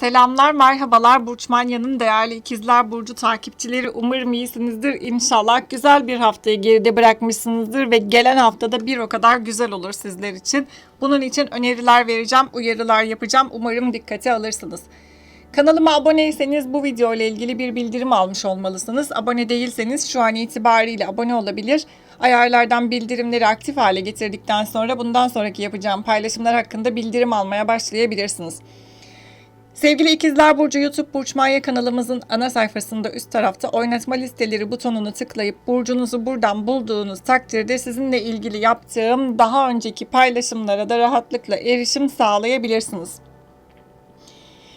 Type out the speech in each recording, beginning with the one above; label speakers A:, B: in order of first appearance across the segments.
A: Selamlar, merhabalar Burç Manya'nın değerli ikizler Burcu takipçileri. Umarım iyisinizdir. İnşallah güzel bir haftayı geride bırakmışsınızdır ve gelen haftada bir o kadar güzel olur sizler için. Bunun için öneriler vereceğim, uyarılar yapacağım. Umarım dikkate alırsınız. Kanalıma aboneyseniz bu video ile ilgili bir bildirim almış olmalısınız. Abone değilseniz şu an itibariyle abone olabilir. Ayarlardan bildirimleri aktif hale getirdikten sonra bundan sonraki yapacağım paylaşımlar hakkında bildirim almaya başlayabilirsiniz. Sevgili İkizler Burcu YouTube Burç Maya kanalımızın ana sayfasında üst tarafta oynatma listeleri butonunu tıklayıp burcunuzu buradan bulduğunuz takdirde sizinle ilgili yaptığım daha önceki paylaşımlara da rahatlıkla erişim sağlayabilirsiniz.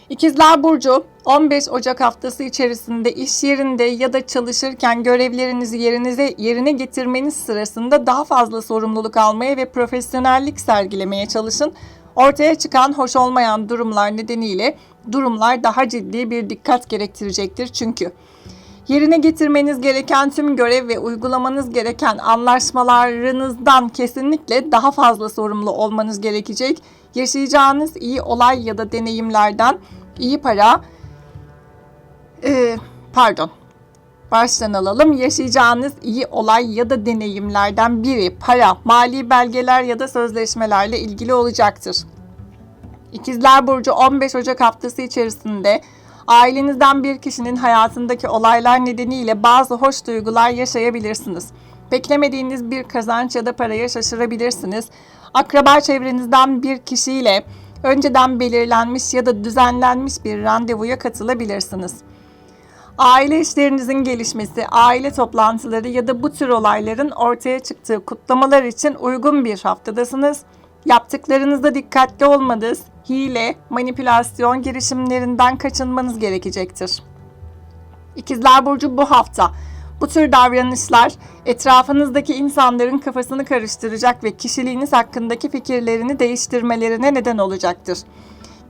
A: İkizler Burcu 15 Ocak haftası içerisinde iş yerinde ya da çalışırken görevlerinizi yerinize yerine getirmeniz sırasında daha fazla sorumluluk almaya ve profesyonellik sergilemeye çalışın. Ortaya çıkan hoş olmayan durumlar nedeniyle durumlar daha ciddi bir dikkat gerektirecektir çünkü. Yerine getirmeniz gereken tüm görev ve uygulamanız gereken anlaşmalarınızdan kesinlikle daha fazla sorumlu olmanız gerekecek. Yaşayacağınız iyi olay ya da deneyimlerden iyi para, e, pardon, baştan alalım. Yaşayacağınız iyi olay ya da deneyimlerden biri para, mali belgeler ya da sözleşmelerle ilgili olacaktır. İkizler Burcu 15 Ocak haftası içerisinde ailenizden bir kişinin hayatındaki olaylar nedeniyle bazı hoş duygular yaşayabilirsiniz. Beklemediğiniz bir kazanç ya da paraya şaşırabilirsiniz. Akraba çevrenizden bir kişiyle önceden belirlenmiş ya da düzenlenmiş bir randevuya katılabilirsiniz. Aile işlerinizin gelişmesi, aile toplantıları ya da bu tür olayların ortaya çıktığı kutlamalar için uygun bir haftadasınız. Yaptıklarınızda dikkatli olmanız, hile, manipülasyon girişimlerinden kaçınmanız gerekecektir. İkizler Burcu bu hafta bu tür davranışlar etrafınızdaki insanların kafasını karıştıracak ve kişiliğiniz hakkındaki fikirlerini değiştirmelerine neden olacaktır.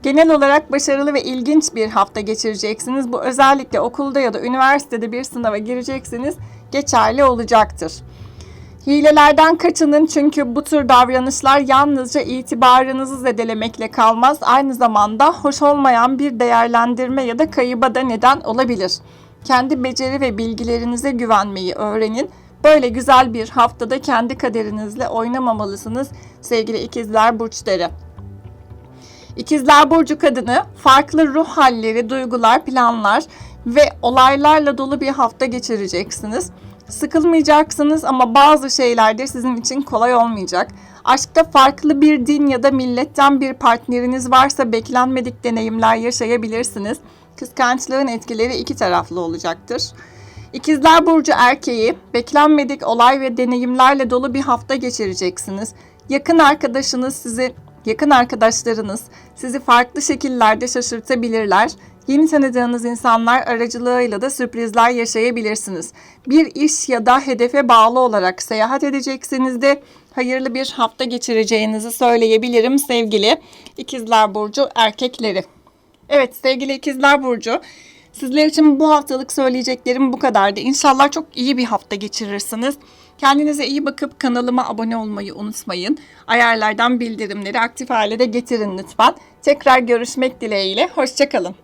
A: Genel olarak başarılı ve ilginç bir hafta geçireceksiniz. Bu özellikle okulda ya da üniversitede bir sınava gireceksiniz geçerli olacaktır. Hilelerden kaçının çünkü bu tür davranışlar yalnızca itibarınızı zedelemekle kalmaz. Aynı zamanda hoş olmayan bir değerlendirme ya da kayıba da neden olabilir. Kendi beceri ve bilgilerinize güvenmeyi öğrenin. Böyle güzel bir haftada kendi kaderinizle oynamamalısınız sevgili ikizler burçları. İkizler Burcu kadını farklı ruh halleri, duygular, planlar ve olaylarla dolu bir hafta geçireceksiniz. Sıkılmayacaksınız ama bazı şeyler de sizin için kolay olmayacak. Aşkta farklı bir din ya da milletten bir partneriniz varsa beklenmedik deneyimler yaşayabilirsiniz. Kıskançlığın etkileri iki taraflı olacaktır. İkizler Burcu erkeği beklenmedik olay ve deneyimlerle dolu bir hafta geçireceksiniz. Yakın arkadaşınız sizi Yakın arkadaşlarınız sizi farklı şekillerde şaşırtabilirler. Yeni tanıdığınız insanlar aracılığıyla da sürprizler yaşayabilirsiniz. Bir iş ya da hedefe bağlı olarak seyahat edeceksiniz de hayırlı bir hafta geçireceğinizi söyleyebilirim sevgili İkizler Burcu erkekleri. Evet sevgili İkizler Burcu Sizler için bu haftalık söyleyeceklerim bu kadardı. İnşallah çok iyi bir hafta geçirirsiniz. Kendinize iyi bakıp kanalıma abone olmayı unutmayın. Ayarlardan bildirimleri aktif hale de getirin lütfen. Tekrar görüşmek dileğiyle. Hoşçakalın.